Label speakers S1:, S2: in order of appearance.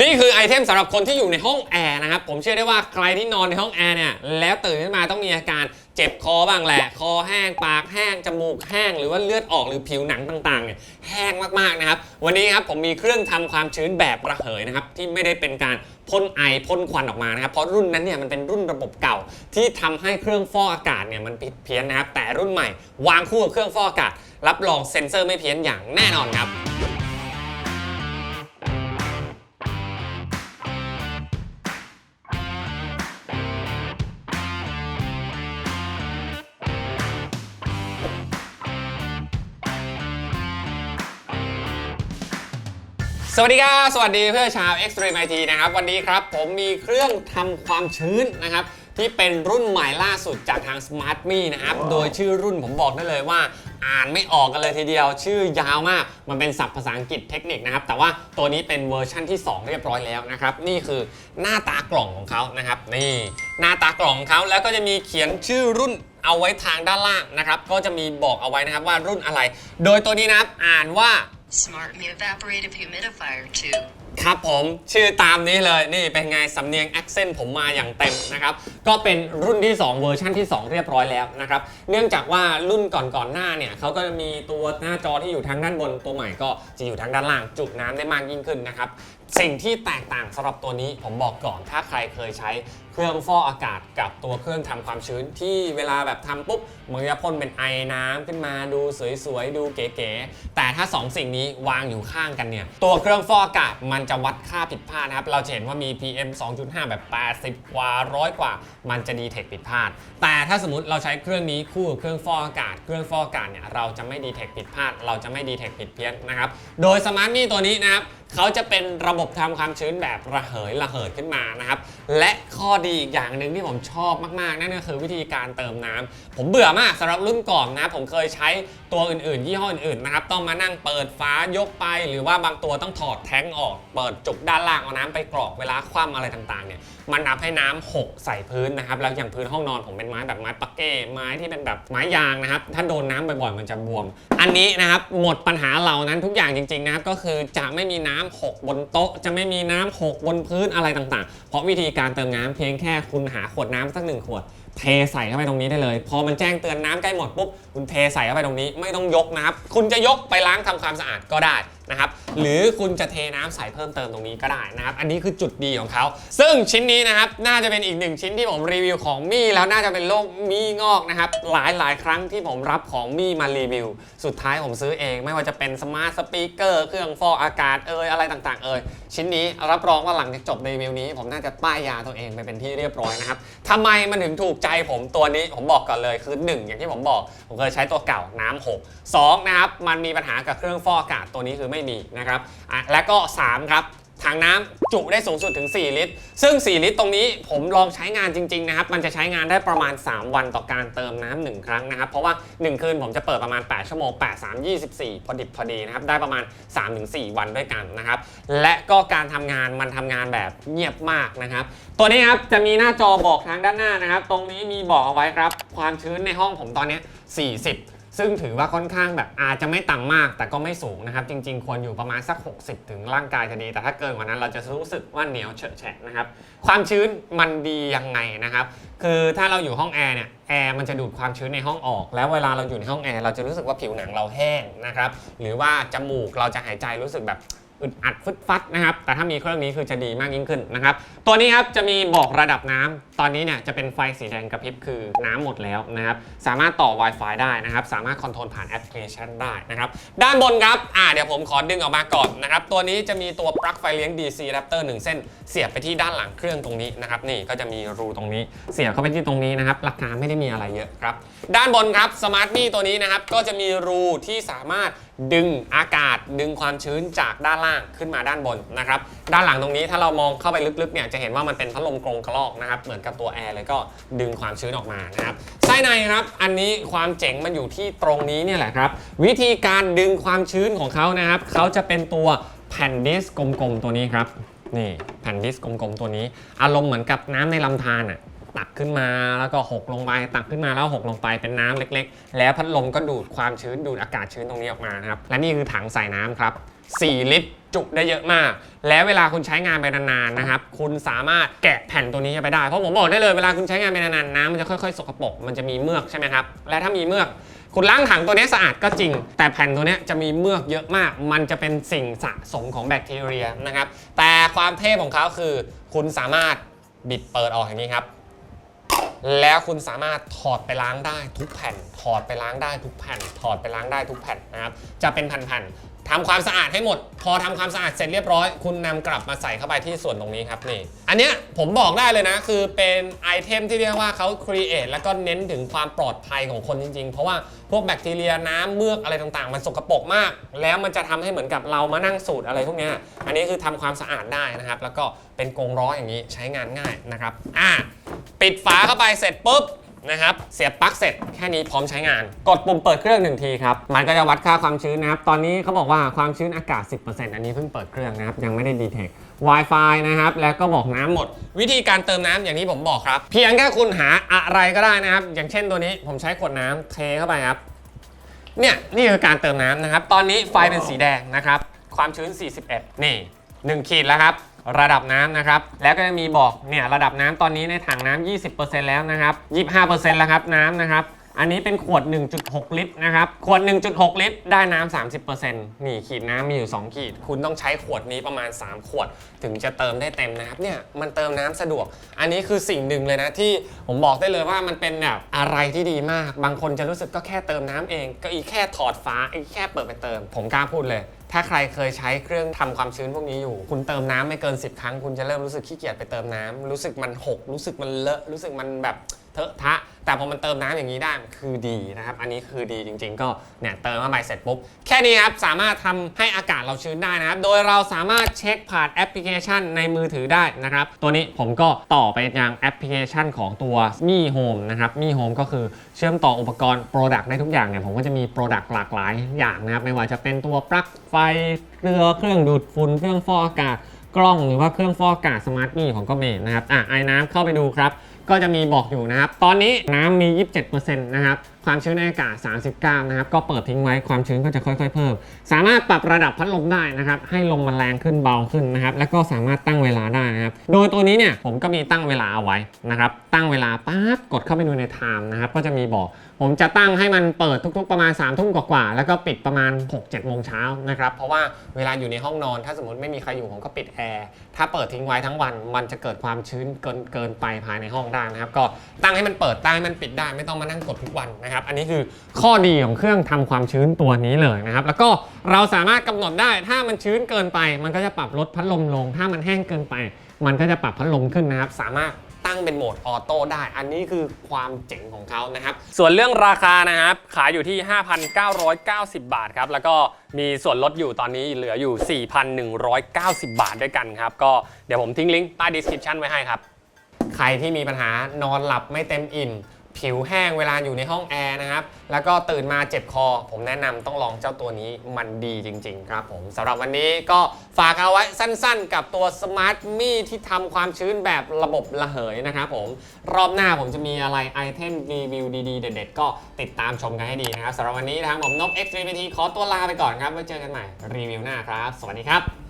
S1: นี่คือไอเทมสำหรับคนที่อยู่ในห้องแอร์นะครับ ผมเชื่อได้ว่าใครที่นอนในห้องแอร์เนี่ยแล้วตื่นขึ้นมาต้องมีอาการเจ็บคอบ้างแหละ คอแห้ง ปากแห้ง จมูกแห้ง หรือว่าเลือดออกหรือผิวหนังต่างๆเนี่ยแห้งมากๆนะครับ วันนี้ครับผมมีเครื่องทำความชื้นแบบระเหยนะครับที่ไม่ได้เป็นการพ่นไอพ่นควันออกมานะครับเพราะรุ่นนั้นเนี่ยมันเป็นรุ่นระบบเก่า ที่ทำให้เครื่องฟอกอากาศเนี่ยมันผิดเพี้ยนนะครับแต่รุ่นใหม่ วางคู่กับเครื่องฟอกอากาศ รับรองเซ็นเซอร์ไม่เพี้ยนอย่างแน่นอนครับ สวัสดีครับ สวัสดีเพื่อนชาว Extreme IT นะครับ วันนี้ครับผมมีเครื่องทำความชื้นนะครับ ที่เป็นรุ่นใหม่ล่าสุดจากทาง Smart Me นะครับ โดยชื่อรุ่นผมบอกได้เลยว่าอ่านไม่ออกกันเลยทีเดียว ชื่อยาวมาก มันเป็นศัพท์ภาษาอังกฤษเทคนิคนะครับ แต่ว่าตัวนี้เป็นเวอร์ชั่นที่ 2 เรียบร้อยแล้วนะครับ นี่คือหน้าตากล่องของเขานะครับ นี่หน้าตากล่องของเขาแล้วก็จะมีเขียนชื่อรุ่นเอาไว้ทางด้านล่างนะครับ ก็จะมีบอกเอาไว้นะครับว่ารุ่นอะไร โดยตัวนี้นะครับอ่านว่า
S2: Smart Me Evaporative Humidifier 2.
S1: ครับผมชื่อตามนี้เลยนี่เป็นไงสำเนียงแอคเซนต์ผมมาอย่างเต็มนะครับก็เป็นรุ่นที่ 2 เวอร์ชันที่ 2 เรียบร้อยแล้วนะครับเนื่องจากว่ารุ่นก่อนๆหน้าเนี่ยเขาก็จะมีตัวหน้าจอที่อยู่ทางด้านบนตัวใหม่ก็จะอยู่ทางด้านล่างจุน้ำได้มากยิ่งขึ้นนะครับ สิ่งที่แตกต่างสำหรับตัวนี้ผมบอกก่อนถ้าใครเคยใช้เครื่องฟอกอากาศกับตัวเครื่องทำความชื้นที่เวลาแบบทำปุ๊บมันจะพ่นเป็นไอน้ำขึ้นมาดูสวยๆ ดูเก๋ๆ แต่ถ้า2สิ่งนี้วางอยู่ข้างกันเนี่ย ตัวเครื่องฟอกอากาศมันจะวัดค่าผิดพลาดนะครับ เราจะเห็นว่ามี PM 2.5 แบบ 80 กว่าร้อยกว่า มันจะดีเทคผิดพลาด แต่ถ้าสมมติเราใช้เครื่องนี้คู่กับเครื่องฟอกอากาศ เครื่องฟอกอากาศเนี่ยเราจะไม่ดีเทคผิดพลาด เราจะไม่ดีเทคผิดเพี้ยนนะครับ โดยสมาร์ทมี่ตัวนี้นะครับเขาจะเป็นระบบทำความชื้นแบบระเหยระเหิดขึ้นมานะครับ และข้อดีอีกอย่างหนึ่งที่ผมชอบมากๆ นั่นก็คือวิธีการเติมน้ำผมเบื่อมากสำหรับรุ่นก่อนนะผมเคยใช้ ตัวอื่นๆ ยี่ห้ออื่นๆนะครับต้องมานั่งเปิดฟ้ายกไป หรือว่าบางตัวต้องถอดแท้งออก เปิดจุกด้านล่างเอาน้ำไปกรอกเวลาคว่ำอะไรต่างๆเนี่ยมันทำให้น้ำหกใส่พื้นนะครับแล้วอย่างพื้นห้องนอนผมเป็นไม้แบบไม้ปักเก้ไม้ที่เป็นแบบไม้ยางนะครับถ้าโดนน้ำบ่อยๆมันจะบวม อันนี้นะครับหมดปัญหาเหล่านั้นทุกอย่างจริงๆนะครับก็คือจะไม่มีน้ำหกบนโต๊ะ จะไม่มีน้ำหกบนพื้นอะไรต่างๆ เพราะวิธีการเติมน้ำเพียงแค่คุณหาขวดน้ำสักหนึ่งขวด เทใส่เข้าไปตรงนี้ได้เลย พอมันแจ้งเตือนน้ำใกล้หมดปุ๊บคุณเทใส่เข้าไปตรงนี้ไม่ต้องยกนะครับ คุณจะยกไปล้างทำความสะอาดก็ได้นะครับหรือคุณจะเทน้ำใส่เพิ่มเติมตรงนี้ก็ได้นะครับ อันนี้คือจุดดีของเขา ซึ่งชิ้นนี้นะครับน่าจะเป็นอีกหนึ่งชิ้นที่ผมรีวิวของมี่แล้วน่าจะเป็นโรคมี่งอกนะครับหลายหลายครั้งที่ผมรับของมี่มารีวิว สุดท้ายผมซื้อเอง ไม่ว่าจะเป็นสมาร์ทสปีกเกอร์เครื่องฟอกอากาศเอ่ยอะไรต่างๆเอ่ยชิ้นนี้รับรองว่าหลังจากจบรีวิวนี้ ผมน่าจะป้ายยาตัวเองไปเป็นที่เรียบร้อยนะครับทำไมมันถึงถูกใจผมตัวนี้ผมบอกก่อนเลยคือหนึ่งอย่างที่ผมบอกผมเคยใช้ตัวเก่าน้ำหกสองนะครับมันมีปัญหากับเครื่องฟอกอากาศตัวนี้คือไม่มีนะครับอะและก็สามครับถังน้ำจุได้สูงสุดถึง 4 ลิตร ซึ่ง 4 ลิตรตรงนี้ผมลองใช้งานจริง ๆ นะครับ มันจะใช้งานได้ประมาณ 3 วันต่อการเติมน้ำหนึ่งครั้งนะครับ เพราะว่า 1 คืนผมจะเปิดประมาณ 8 ชั่วโมง 8 3 24 พอดิบพอดีนะครับ ได้ประมาณ 3-4 วันด้วยกันนะครับ และก็การทำงานมันทำงานแบบเงียบมากนะครับ ตัวนี้ครับจะมีหน้าจอบอกทางด้านหน้านะครับ ตรงนี้มีบอกเอาไว้ครับ ความชื้นในห้องผมตอนนี้ 40 ซึ่งถือว่าค่อนข้างแบบอาจจะไม่ต่ำมากแต่ก็ไม่สูงนะครับ จริง ๆ ควรอยู่ประมาณสัก 60 ถึงร่างกายจะดี แต่ถ้าเกินกว่านั้นเราจะรู้สึกว่าเหนียวเฉอะแฉะนะครับ ความชื้นมันดียังไงนะครับ คือถ้าเราอยู่ห้องแอร์เนี่ยแอร์มันจะดูดความชื้นในห้องออก แล้วเวลาเราอยู่ในห้องแอร์เราจะรู้สึกว่าผิวหนังเราแห้งนะครับ หรือว่าจมูกเราจะหายใจรู้สึกแบบ อึดอัดฟึดฟัดนะครับ แต่ถ้ามีเครื่องนี้คือจะดีมากยิ่งขึ้นนะครับ ตัวนี้ครับจะมีบอกระดับน้ำตอนนี้เนี่ยจะเป็นไฟสีแดงกระพริบคือน้ำหมดแล้วนะครับ สามารถต่อ Wi-Fi ได้นะครับ สามารถคอนโทรลผ่านแอปพลิเคชันได้นะครับ ด้านบนครับ อ่าเดี๋ยวผมขอดึงออกมาก่อนนะครับ ตัวนี้จะมีตัวปลั๊กไฟเลี้ยง DC Adapter 1 เส้น เสียบไปที่ด้านหลังเครื่องตรงนี้นะครับ นี่ก็จะมีรูตรงนี้ เสียบเข้าไปที่ตรงนี้นะครับหลักการไม่ได้มีอะไรเยอะครับ ด้านบนครับสมาร์ทมี่ตัวนี้นะครับ ก็จะมีรูที่สามารถดึงอากาศ ดึงความชื้นจากด้านล่างขึ้นมาด้านบนนะครับด้านหลังตรงนี้ถ้าเรามองเข้าไปลึกๆเนี่ยจะเห็นว่ามันเป็นพัดลมกรงกระรอกนะครับเหมือนกับตัวแอร์เลยก็ดึงความชื้นออกมานะครับไส้ในครับอันนี้ความเจ๋งมันอยู่ที่ตรงนี้เนี่ยแหละครับวิธีการดึงความชื้นของเขานะครับเขาจะเป็นตัวแผ่นดิสกลมๆตัวนี้ครับนี่แผ่นดิสกลมๆตัวนี้ อารมณ์เหมือนกับน้ำในลำธารอะ ตักขึ้นมาแล้วก็หกลงไปตักขึ้นมาแล้วหกลงไปเป็นน้ำเล็ก ๆ แล้วพัดลมก็ดูดความชื้นดูดอากาศชื้นตรงนี้ออกมานะครับและนี่คือถังใส่น้ำครับ 4 ลิตรจุได้เยอะมาก แล้วเวลาคุณใช้งานไปนานๆนะครับ คุณสามารถแกะแผ่นตัวนี้ไปได้ เพราะผมบอกได้เลยเวลาคุณใช้งานไปนานๆน้ำมันจะค่อยๆ สกปรก มันจะมีเมือกใช่ไหมครับ และถ้ามีเมือก คุณล้างถังตัวนี้สะอาดก็จริง แต่แผ่นตัวนี้จะมีเมือกเยอะมาก มันจะเป็นสิ่งสะสมของแบคทีเรียนะครับ แต่ความเท่ของเขาคือ คุณสามารถบิดเปิดออกอย่างนี้ครับ แล้วคุณสามารถถอดไปล้างได้ทุกแผ่น ถอดไปล้างได้ทุกแผ่น ถอดไปล้างได้ทุกแผ่นนะครับจะเป็นแผ่นๆทำความสะอาดให้หมด พอทำความสะอาดเสร็จเรียบร้อย คุณนำกลับมาใส่เข้าไปที่ส่วนตรงนี้ครับนี่ อันเนี้ยผมบอกได้เลยนะ คือเป็นไอเทมที่เรียกว่าเขาครีเอทแล้วก็เน้นถึงความปลอดภัยของคนจริง ๆ เพราะว่าพวกแบคทีเรียน้ำเมือกอะไรต่างๆ มันสกปรกมาก แล้วมันจะทำให้เหมือนกับเรามานั่งสูตรอะไรพวกนี้อันนี้คือทำความสะอาดได้นะครับ แล้วก็เป็นกรงล้ออย่างนี้ใช้งานง่ายนะครับอะ ปิดฝาเข้าไปเสร็จปุ๊บนะครับเสียบปลั๊กเสร็จแค่นี้พร้อมใช้งาน กดปุ่มเปิดเครื่องหนึ่งทีครับมันก็จะวัดค่าความชื้นนะครับ ตอนนี้เขาบอกว่าความชื้นอากาศ 10%อันนี้เพิ่งเปิดเครื่องนะครับ ยังไม่ได้ดีเทค Wi-Fi นะครับ แล้วก็บอกน้ำหมด วิธีการเติมน้ำอย่างที่ผมบอกครับ เพียงแค่คุณหาอะไรก็ได้นะครับ อย่างเช่นตัวนี้ผมใช้ขวดน้ำเทเข้าไปครับเนี่ยนี่คือการเติมน้ำนะครับ ตอนนี้ไฟเป็นสีแดงนะครับความชื้น 41 นี่ 1 ขีดแล้วครับ ระดับน้ำนะครับ แล้วก็จะมีบอกเนี่ยระดับน้ำตอนนี้ในถังน้ำ20%แล้วนะครับ25%แล้วครับน้ำนะครับอันนี้เป็นขวด 1.6 ลิตรนะครับ ขวด 1.6 ลิตร ได้น้ำ 30%นี่ขีดน้ำมีอยู่ 2 ขีด คุณต้องใช้ขวดนี้ประมาณ 3 ขวด ถึงจะเติมได้เต็มนะครับ เนี่ย มันเติมน้ำสะดวก อันนี้คือสิ่งหนึ่งเลยนะ ที่ผมบอกได้เลยว่ามันเป็นแบบอะไรที่ดีมาก บางคนจะรู้สึกก็แค่เติมน้ำเอง ก็อีแค่ถอดฝาอีแค่เปิดไปเติม ผมกล้าพูดเลย ถ้าใครเคยใช้เครื่องทำความชื้นพวกนี้อยู่ คุณเติมน้ำไม่เกิน 10 ครั้ง คุณจะเริ่มรู้สึกขี้เกียจไปเติมน้ำรู้สึกมันหก รู้สึกมันเลอะ รู้สึกมันแบบ เถอะทะ แต่พอมันเติมน้ำอย่างนี้ได้คือดีนะครับ อันนี้คือดีจริง ๆ ก็เนี่ยเติมเข้าไปเสร็จปุ๊บ แค่นี้ครับสามารถทำให้อากาศเราชื้นได้นะครับ โดยเราสามารถเช็คผ่านแอปพลิเคชันในมือถือได้นะครับ ตัวนี้ผมก็ต่อไปยังแอปพลิเคชันของตัว Mi Home นะครับ Mi Home ก็คือเชื่อมต่ออุปกรณ์ Product ได้ทุกอย่างเนี่ยผมก็จะมี Product หลากหลายอย่างนะครับไม่ว่าจะเป็นตัวปลั๊กไฟเกลือเครื่องดูดฝุ่นเครื่องฟอกอากาศกล้องหรือว่าเครื่องฟอกอากาศสมาร์ทมีของก็มีนะครับอะไอ้น้ำเข้าไปดูครับ ก็จะมีบอกอยู่นะครับ ตอนนี้น้ำมี 27%นะครับความชื้นในอากาศ 39 นะครับ ก็เปิดทิ้งไว้ความชื้นก็จะค่อยๆ เพิ่ม สามารถปรับระดับพัดลมได้นะครับ ให้ลมมันแรงขึ้นเบาขึ้นนะครับ แล้วก็สามารถตั้งเวลาได้นะครับ โดยตัวนี้เนี่ยผมก็มีตั้งเวลาเอาไว้นะครับ ตั้งเวลาปั๊บกดเข้าไปดูในไทม์นะครับ ก็จะมีบอก ผมจะตั้งให้มันเปิดทุกๆ ประมาณ3ามทุ่มกว่าๆ แล้วก็ปิดประมาณ 6-7โมงเช้านะครับ เพราะว่าเวลาอยู่ในห้องนอน ถ้าสมมติไม่มีใครอยู่ผมก็ปิดแอร์ ถ้าเปิดทิ้งไว้ทั้งวัน มันจะเกิดความชื้นเกินเกินไปภายในห้องได้นะครับ ก็ตั้งให้มันเปิดตั้งให้มันปิดได้ไม่ต้องมานั่งกดทุกวันนะครับครับ อันนี้คือข้อดีของเครื่องทำความชื้นตัวนี้เลยนะครับ แล้วก็เราสามารถกำหนดได้ถ้ามันชื้นเกินไป มันก็จะปรับลดพัดลมลง ถ้ามันแห้งเกินไป มันก็จะปรับพัดลมขึ้นนะครับ สามารถตั้งเป็นโหมดออโต้ได้ อันนี้คือความเจ๋งของเขานะครับ ส่วนเรื่องราคานะครับ ขายอยู่ที่ 5,990 บาทครับ แล้วก็มีส่วนลดอยู่ตอนนี้เหลืออยู่ 4,190 บาทด้วยกันครับ ก็เดี๋ยวผมทิ้งลิงก์ใต้ description ไว้ให้ครับ ใครที่มีปัญหานอนหลับไม่เต็มอิ่ม ผิวแห้งเวลาอยู่ในห้องแอร์นะครับ แล้วก็ตื่นมาเจ็บคอ ผมแนะนำต้องลองเจ้าตัวนี้มันดีจริง ๆ ครับผมสำหรับวันนี้ก็ฝากเอาไว้สั้นๆ กับตัวสมาร์ทมีที่ทำความชื้นแบบระบบระเหยนะครับผม รอบหน้าผมจะมีอะไรไอเทมรีวิวดีๆ เด็ดๆ ก็ติดตามชมกันให้ดีนะครับสำหรับวันนี้ทางผมนบ X 3 t ขอตัวลาไปก่อนครับไว้เจอกันใหม่รีวิวหน้าครับ สวัสดีครับ